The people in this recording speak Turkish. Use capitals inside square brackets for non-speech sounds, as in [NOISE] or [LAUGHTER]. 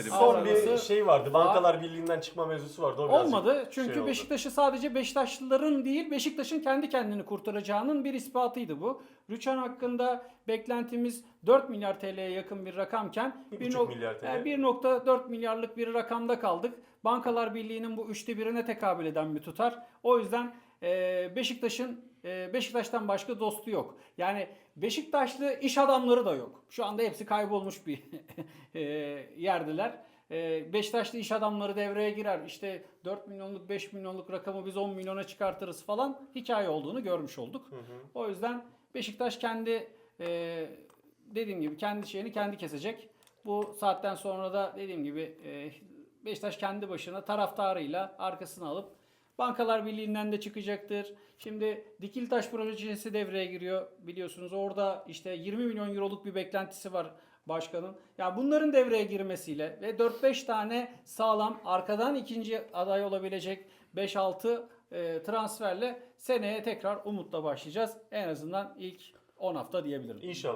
istedi. Son bir Arası- şey vardı. Bankalar Birliği'nden çıkma mevzusu vardı. O birazcık Olmadı. Çünkü şey oldu. Beşiktaş'ı sadece Beşiktaşlıların değil, Beşiktaş'ın kendi kendini kurtaracağının bir ispatıydı bu. Rüçhan hakkında beklentimiz 4 milyar TL'ye yakın bir rakamken Bir bir buçuk nok- milyar TL. yani 1.4 milyarlık bir rakamda kaldık. Bankalar Birliği'nin bu üçte birine tekabül eden bir tutar. O yüzden e, Beşiktaş'ın e, Beşiktaş'tan başka dostu yok. Yani Beşiktaşlı iş adamları da yok. Şu anda hepsi kaybolmuş bir [LAUGHS] e, yerdeler. E, Beşiktaşlı iş adamları devreye girer. İşte 4 milyonluk 5 milyonluk rakamı biz 10 milyona çıkartırız falan hikaye olduğunu görmüş olduk. O yüzden Beşiktaş kendi dediğim gibi kendi şeyini kendi kesecek. Bu saatten sonra da dediğim gibi Beşiktaş kendi başına taraftarıyla arkasını alıp Bankalar Birliği'nden de çıkacaktır. Şimdi Dikiltaş projesi devreye giriyor biliyorsunuz. Orada işte 20 milyon euroluk bir beklentisi var başkanın. Ya bunların devreye girmesiyle ve 4-5 tane sağlam arkadan ikinci aday olabilecek 5-6 e, transferle seneye tekrar umutla başlayacağız. En azından ilk 10 hafta diyebilirim. İnşallah.